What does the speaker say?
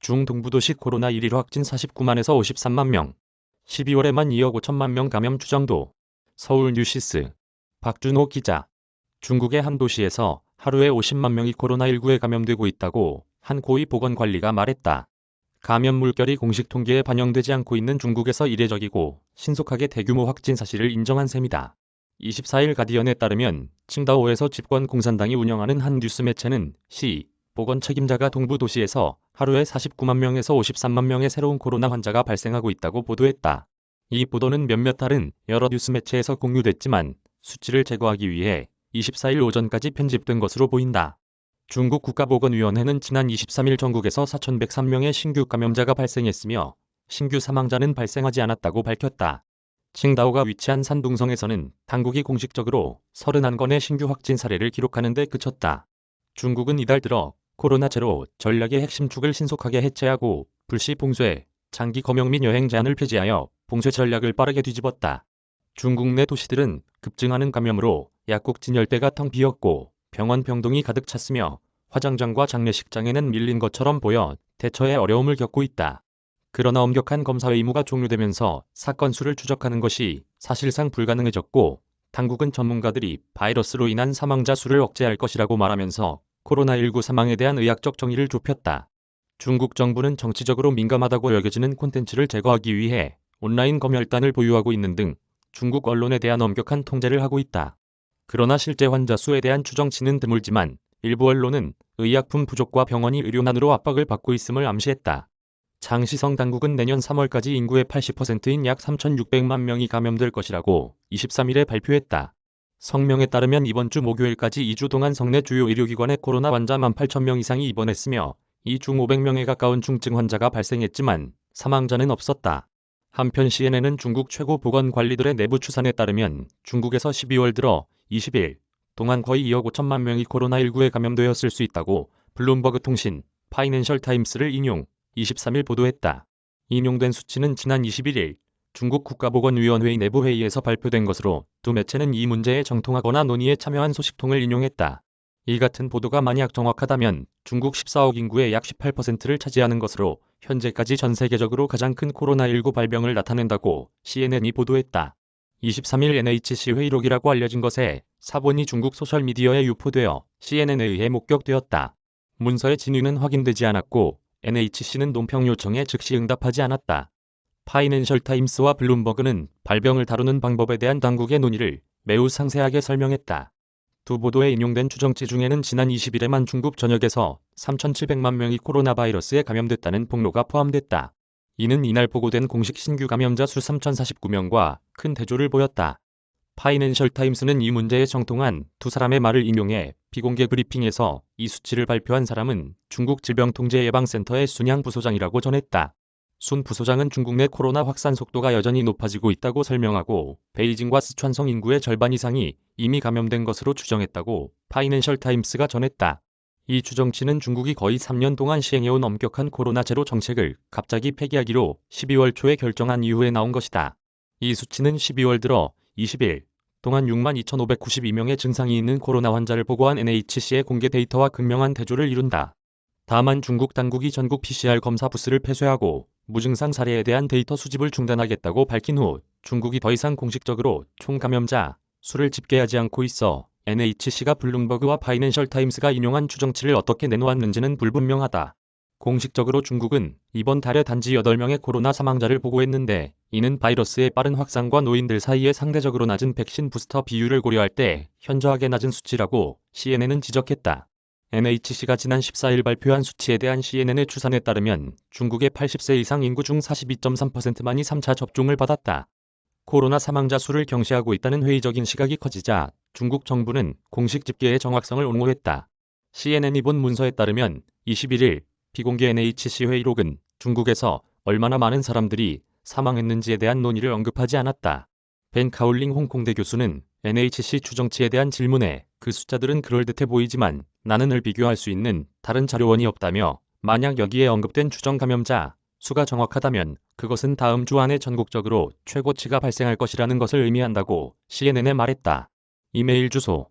중동부도시 코로나 1일 확진 49만에서 53만 명. 12월에만 2억 5천만 명 감염 추정도. 서울 뉴시스. 박준호 기자. 중국의 한 도시에서 하루에 50만 명이 코로나19에 감염되고 있다고 한 고위 보건관리가 말했다. 감염 물결이 공식 통계에 반영되지 않고 있는 중국에서 이례적이고 신속하게 대규모 확진 사실을 인정한 셈이다. 24일 가디언에 따르면 칭다오에서 집권 공산당이 운영하는 한 뉴스 매체는 시 보건 책임자가 동부 도시에서 하루에 49만 명에서 53만 명의 새로운 코로나 환자가 발생하고 있다고 보도했다. 이 보도는 몇몇 다른 여러 뉴스 매체에서 공유됐지만 수치를 제거하기 위해 24일 오전까지 편집된 것으로 보인다. 중국 국가보건위원회는 지난 23일 전국에서 4,103명의 신규 감염자가 발생했으며 신규 사망자는 발생하지 않았다고 밝혔다. 칭다오가 위치한 산둥성에서는 당국이 공식적으로 31건의 신규 확진 사례를 기록하는 데 그쳤다. 중국은 이달 들어 코로나 제로 전략의 핵심 축을 신속하게 해체하고 불시 봉쇄, 장기 검역 및 여행 제한을 폐지하여 봉쇄 전략을 빠르게 뒤집었다. 중국 내 도시들은 급증하는 감염으로 약국 진열대가 텅 비었고 병원 병동이 가득 찼으며 화장장과 장례식장에는 밀린 것처럼 보여 대처에 어려움을 겪고 있다. 그러나 엄격한 검사 의무가 종료되면서 사건 수를 추적하는 것이 사실상 불가능해졌고 당국은 전문가들이 바이러스로 인한 사망자 수를 억제할 것이라고 말하면서 코로나19 사망에 대한 의학적 정의를 좁혔다. 중국 정부는 정치적으로 민감하다고 여겨지는 콘텐츠를 제거하기 위해 온라인 검열단을 보유하고 있는 등 중국 언론에 대한 엄격한 통제를 하고 있다. 그러나 실제 환자 수에 대한 추정치는 드물지만 일부 언론은 의약품 부족과 병원이 의료난으로 압박을 받고 있음을 암시했다. 장시성 당국은 내년 3월까지 인구의 80%인 약 3,600만 명이 감염될 것이라고 23일에 발표했다. 성명에 따르면 이번 주 목요일까지 2주 동안 성내 주요 의료기관에 코로나 환자 18,000명 이상이 입원했으며 이 중 500명에 가까운 중증 환자가 발생했지만 사망자는 없었다. 한편 CNN은 중국 최고 보건관리들의 내부 추산에 따르면 중국에서 12월 들어 20일 동안 거의 2억 5천만 명이 코로나19에 감염되었을 수 있다고 블룸버그 통신 파이낸셜 타임스를 인용 23일 보도했다. 인용된 수치는 지난 21일 중국 국가보건위원회의 내부 회의에서 발표된 것으로 두 매체는 이 문제에 정통하거나 논의에 참여한 소식통을 인용했다. 이 같은 보도가 만약 정확하다면 중국 14억 인구의 약 18%를 차지하는 것으로 현재까지 전 세계적으로 가장 큰 코로나19 발병을 나타낸다고 CNN이 보도했다. 23일 NHC 회의록이라고 알려진 것에 사본이 중국 소셜미디어에 유포되어 CNN에 의해 목격되었다. 문서의 진위는 확인되지 않았고 NHC는 논평 요청에 즉시 응답하지 않았다. 파이낸셜 타임스와 블룸버그는 발병을 다루는 방법에 대한 당국의 논의를 매우 상세하게 설명했다. 두 보도에 인용된 추정치 중에는 지난 20일에만 중국 전역에서 3,700만 명이 코로나 바이러스에 감염됐다는 폭로가 포함됐다. 이는 이날 보고된 공식 신규 감염자 수 3,049명과 큰 대조를 보였다. 파이낸셜 타임스는 이 문제에 정통한 두 사람의 말을 인용해 비공개 브리핑에서 이 수치를 발표한 사람은 중국 질병통제예방센터의 순양 부소장이라고 전했다. 순 부소장은 중국 내 코로나 확산 속도가 여전히 높아지고 있다고 설명하고 베이징과 스촨성 인구의 절반 이상이 이미 감염된 것으로 추정했다고 파이낸셜 타임스가 전했다. 이 추정치는 중국이 거의 3년 동안 시행해온 엄격한 코로나 제로 정책을 갑자기 폐기하기로 12월 초에 결정한 이후에 나온 것이다. 이 수치는 12월 들어 20일 동안 6만 2,592명의 증상이 있는 코로나 환자를 보고한 NHC의 공개 데이터와 극명한 대조를 이룬다. 다만 중국 당국이 전국 PCR 검사 부스를 폐쇄하고 무증상 사례에 대한 데이터 수집을 중단하겠다고 밝힌 후 중국이 더 이상 공식적으로 총 감염자 수를 집계하지 않고 있어 NHC가 블룸버그와 파이낸셜 타임스가 인용한 추정치를 어떻게 내놓았는지는 불분명하다. 공식적으로 중국은 이번 달에 단지 8명의 코로나 사망자를 보고했는데 이는 바이러스의 빠른 확산과 노인들 사이에 상대적으로 낮은 백신 부스터 비율을 고려할 때 현저하게 낮은 수치라고 CNN은 지적했다. NHC가 지난 14일 발표한 수치에 대한 CNN의 추산에 따르면 중국의 80세 이상 인구 중 42.3%만이 3차 접종을 받았다. 코로나 사망자 수를 경시하고 있다는 회의적인 시각이 커지자 중국 정부는 공식 집계의 정확성을 옹호했다. CNN이 본 문서에 따르면 21일 비공개 NHC 회의록은 중국에서 얼마나 많은 사람들이 사망했는지에 대한 논의를 언급하지 않았다. 벤 카울링 홍콩대 교수는 NHC 추정치에 대한 질문에 그 숫자들은 그럴듯해 보이지만 나는 을 비교할 수 있는 다른 자료원이 없다며 만약 여기에 언급된 추정 감염자 수가 정확하다면 그것은 다음 주 안에 전국적으로 최고치가 발생할 것이라는 것을 의미한다고 CNN에 말했다. 이메일 주소